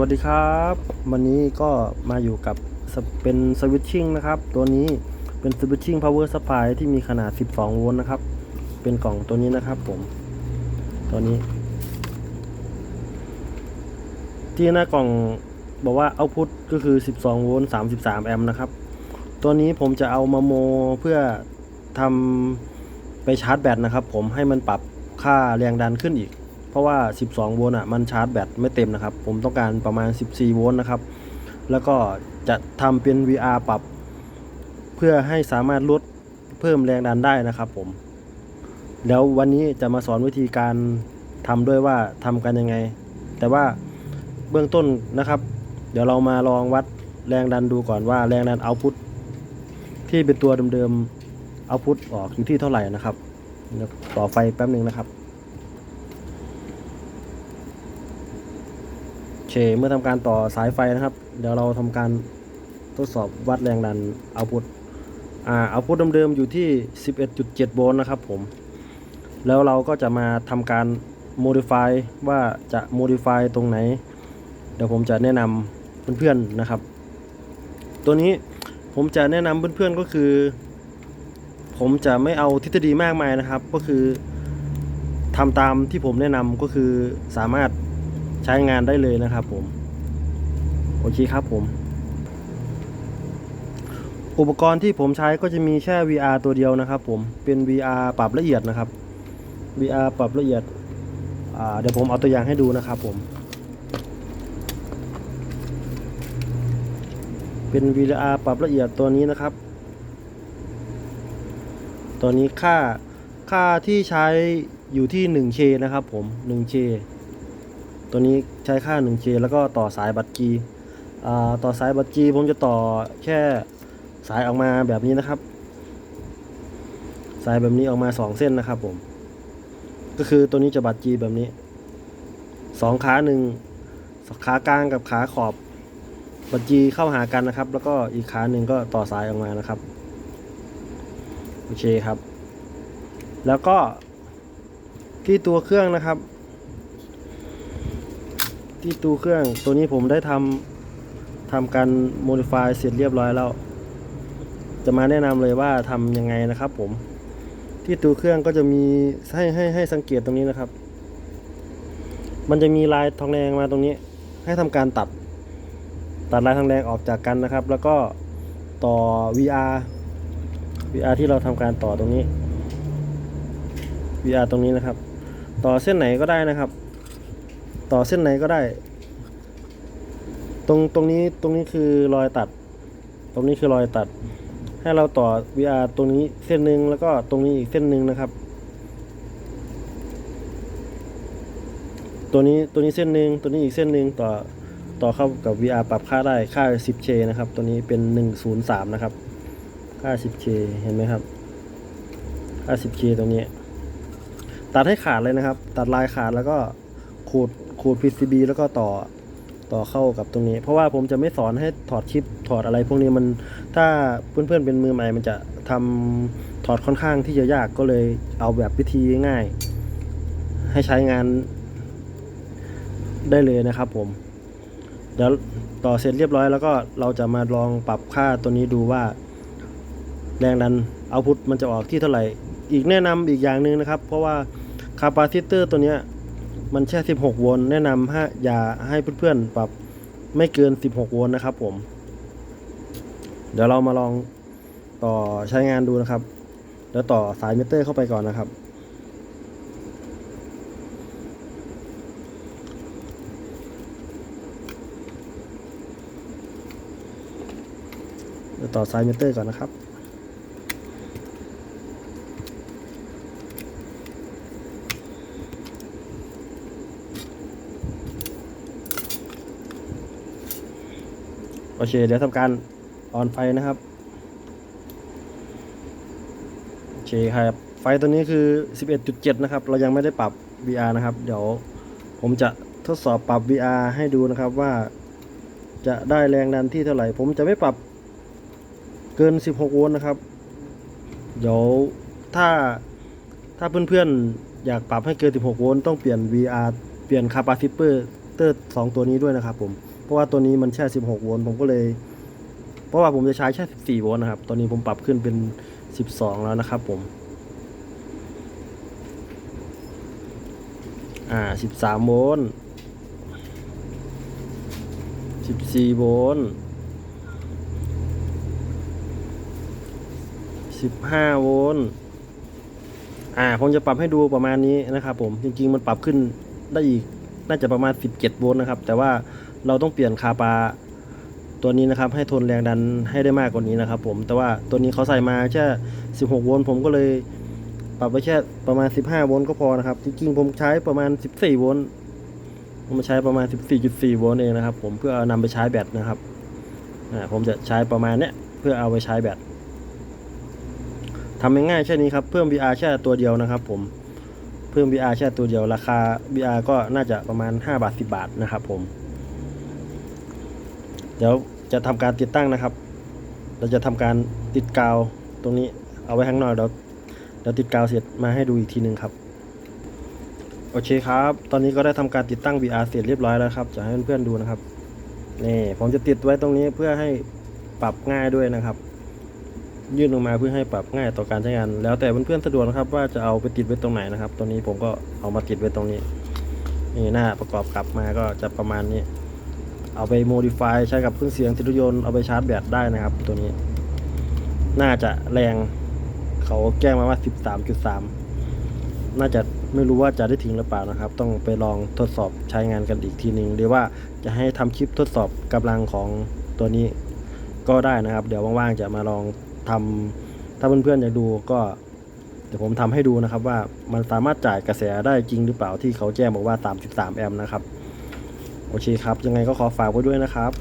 วัสดีครับ วันนี้ก็มาอยู่กับเป็นสวิตชิ่งนะครับ ตัวนี้เป็นสวิตชิ่งพาวเวอร์สปายที่มีขนาด 12 โวลต์นะครับ เป็นกล่องตัวนี้นะครับผม ตัวนี้ ที่หน้ากล่องบอกว่าเอาพุทก็คือ 12 โวลต์ 33 แอมป์นะครับ ตัวนี้ผมจะเอามาโมเพื่อทำไปชาร์จแบตนะครับผมให้มันปรับค่าแรงดันขึ้นอีก เพราะว่า 12 โวลต์อะมันชาร์จแบตไม่เต็มนะครับ ผมต้องการประมาณ 14 โวลต์นะครับ แล้วก็จะทำเป็น VR ปรับ เพื่อให้สามารถลดเพิ่มแรงดันได้นะครับผม แล้ววันนี้จะมาสอนวิธีการทำด้วยว่าทำกันยังไง แต่ว่าเบื้องต้นนะครับ เดี๋ยวเรามาลองวัดแรงดันดูก่อนว่าแรงดันเอาพุทที่เป็นตัวเดิมๆเอาพุทออกอยู่ที่เท่าไหร่นะครับ ต่อไฟแป๊บหนึ่งนะครับ โอ เคเมื่อทำการต่อสายไฟนะครับ เดี๋ยวเราทำการทดสอบวัดแรงดันเอาพุทอ่าเอาพุทเดิมๆอยู่ที่ 11.7 โวลต์นะครับผม แล้วเราก็จะมาทำการ modify ว่าจะ modify ตรงไหน เดี๋ยวผมจะแนะนำเพื่อนๆนะครับ ตัวนี้ผมจะแนะนำเพื่อนๆก็คือ ผมจะไม่เอาทฤษฎีมากมายนะครับ ก็คือทำตามที่ผมแนะนำก็คือสามารถ ใช้งานได้เลยนะครับผม โอเคครับผม อุปกรณ์ที่ผมใช้ก็จะมีแค่ VR ตัวเดียวนะครับผม เป็น VR ปรับละเอียดนะครับ VR ปรับละเอียดเดี๋ยวผมเอาตัวอย่างให้ดูนะครับผม เป็น VR ปรับละเอียดตัวนี้นะครับ ตัวนี้ค่าค่าที่ใช้อยู่ที่ 1K นะครับผม 1K ตัวนี้ใช้ค่า 1K แล้วก็ต่อสายบัตรจีอ่าต่อสายบัตรจีผมจะต่อแค่สายออกมาแบบนี้นะครับ สายแบบนี้ออกมา 2 เส้นนะครับผม ก็คือตัวนี้จะบัตรจีแบบนี้ 2 ขาหนึ่งขากลางกับขาขอบบัตรจีเข้าหากันนะครับ แล้วก็อีกขาหนึ่งก็ต่อสายออกมานะครับโอเคครับ แล้วก็ที่ตัวเครื่องนะครับ ที่ตัวเครื่องตัวนี้ผมได้ทำทำการ modify เสร็จเรียบร้อยแล้ว จะมาแนะนำเลยว่าทำยังไงนะครับ ผม ที่ตัวเครื่องก็จะมีให้ให้ให้สังเกตตรงนี้นะครับ มันจะมีลายทองแดงมาตรงนี้ ให้ทำการตัด ตัดลายทองแดงออกจากกันนะครับ แล้วก็ต่อ VR VR ที่เราทำการต่อตรงนี้ VR ตรงนี้นะครับ ต่อเส้นไหนก็ได้นะครับ ต่อเส้นไหนก็ได้ ตรงตรงนี้ตรงนี้คือรอยตัด ตรงนี้คือรอยตัด ให้เราต่อ VR ตรงนี้เส้นหนึ่งแล้วก็ตรงนี้อีกเส้นหนึ่งนะครับ ตัวนี้ตัวนี้เส้นหนึ่งตัวนี้อีกเส้นหนึ่งต่อต่อเข้ากับ VR ปรับค่าได้ค่า 10K นะครับ ตัวนี้เป็น 103 นะครับ ค่า 10K เห็นไหมครับ ค่า 10K ตรงนี้ ตัดให้ขาดเลยนะครับ ตัดลายขาดแล้วก็ขูด ขูด PCB แล้วก็ต่อต่อเข้ากับตรงนี้ เพราะว่าผมจะไม่สอนให้ถอดชิปถอดอะไร พวกนี้มันถ้าเพื่อนๆเป็นมือใหม่มันจะทำถอดค่อนข้างที่จะยากก็เลยเอาแบบวิธีง่าย ให้ใช้งานได้เลยนะครับผม เดี๋ยวต่อเสร็จเรียบร้อยแล้วก็เราจะมาลองปรับค่าตัวนี้ดูว่า แรงดันเอาพุทมันจะออกที่เท่าไหร่ อีกแนะนำอีกอย่างหนึ่งนะครับ เพราะว่าคาปาซิเตอร์ตัวนี้ มันแค่16 โวลต์แนะนำให้อย่าให้เพื่อนๆปรับไม่เกิน 16 โวลต์นะครับผม เดี๋ยวเรามาลองต่อใช้งานดูนะครับเดี๋ยวต่อสายมิเตอร์เข้าไปก่อนนะครับ เดี๋ยวต่อสายมิเตอร์ก่อนนะครับ โอเค เดี๋ยวทำการออนไฟนะครับ โอเคครับ ไฟตัวนี้คือ 11.7 นะครับ เรายังไม่ได้ปรับ VR นะครับ เดี๋ยวผมจะทดสอบปรับ VR ให้ดูนะครับว่าจะได้แรงดันที่เท่าไหร่ ผมจะไม่ปรับเกิน 16 โวลต์นะครับ เดี๋ยวถ้าถ้าเพื่อนๆ อยากปรับให้เกิน 16 โวลต์ต้องเปลี่ยน VR เปลี่ยนคาปาซิเตอร์เตอร์สองตัวนี้ด้วยนะครับผม เพราะว่าตัวนี้มันแค่16 โวลต์ผมก็เลย เพราะว่าผมจะใช้แค่ 14 โวลต์นะครับ ตอนนี้ผมปรับขึ้นเป็น 12 แล้วนะครับผม อ่า 13 โวลต์ 14 โวลต์ 15 โวลต์อ่าผมจะปรับให้ดูประมาณนี้นะครับผมจริงๆมันปรับขึ้นได้อีกน่าจะประมาณ 17 โวลต์นะครับ แต่ว่า เราต้องเปลี่ยนคาปาตัวนี้นะครับ ให้ทนแรงดันให้ได้มากกว่านี้นะครับ ผมแต่ว่าตัวนี้เขาใส่มาแค่ 16 โวลต์ผมก็เลยปรับไปแค่ประมาณ 15 โวลต์ก็พอนะครับ จริงๆผมใช้ประมาณ 14 โวลต์ผมใช้ประมาณ 14.4 โวลต์เองนะครับ ผมเพื่ออานำไปใช้แบตนะครับผมจะใช้ประมาณเนี้ยเพื่อเอาไปใช้แบตทำง่ายๆแค่นี้ครับเพิ่ม VR แค่ตัวเดียวนะครับ ผมเพิ่ม VR แค่ตัวเดียวราคา VR ก็น่าจะประมาณ 5 บาท 10 บาทนะครับผม เดี๋ยวจะทำการติดตั้งนะครับ เราจะทำการติดกาวตรงนี้เอาไว้ข้างนอกเดี๋ยวเดี๋ยวติดกาวเสร็จมาให้ดูอีกทีหนึ่งครับ โอเคครับ ตอนนี้ก็ได้ทำการติดตั้ง VR เสร็จเรียบร้อยแล้วครับ จะให้เพื่อนๆดูนะครับ นี่ผมจะติดไว้ตรงนี้เพื่อให้ปรับง่ายด้วยนะครับ ยื่นลงมาเพื่อให้ปรับง่ายต่อการใช้งาน แล้วแต่เพื่อนๆสะดวกนะครับ ว่าจะเอาไปติดไว้ตรงไหนนะครับ ตรงนี้ผมก็เอามาติดไว้ตรงนี้ นี่หน้าประกอบกลับมาก็จะประมาณนี้ เอาไปโมดิฟายใช้กับเครื่องเสียงติดรถยนต์เอาไปชาร์จแบตได้นะครับ ตัวนี้ น่าจะแรงเขาแจ้งมาว่า 13.3 น่าจะไม่รู้ว่าจะได้ถึงหรือเปล่านะครับ ต้องไปลองทดสอบใช้งานกันอีกทีหนึ่งหรือว่าจะให้ทำคลิปทดสอบกำลังของตัวนี้ก็ได้นะครับ เดี๋ยวว่างๆจะมาลองทำถ้าเพื่อนๆอยากดูก็เดี๋ยวผมทำให้ดูนะครับว่ามันสามารถจ่ายกระแสได้จริงหรือเปล่าที่เขาแจ้งบอกว่า 3.3 แอมป์นะครับ โอเคครับ ยังไงก็ขอฝากไว้ด้วยนะครับ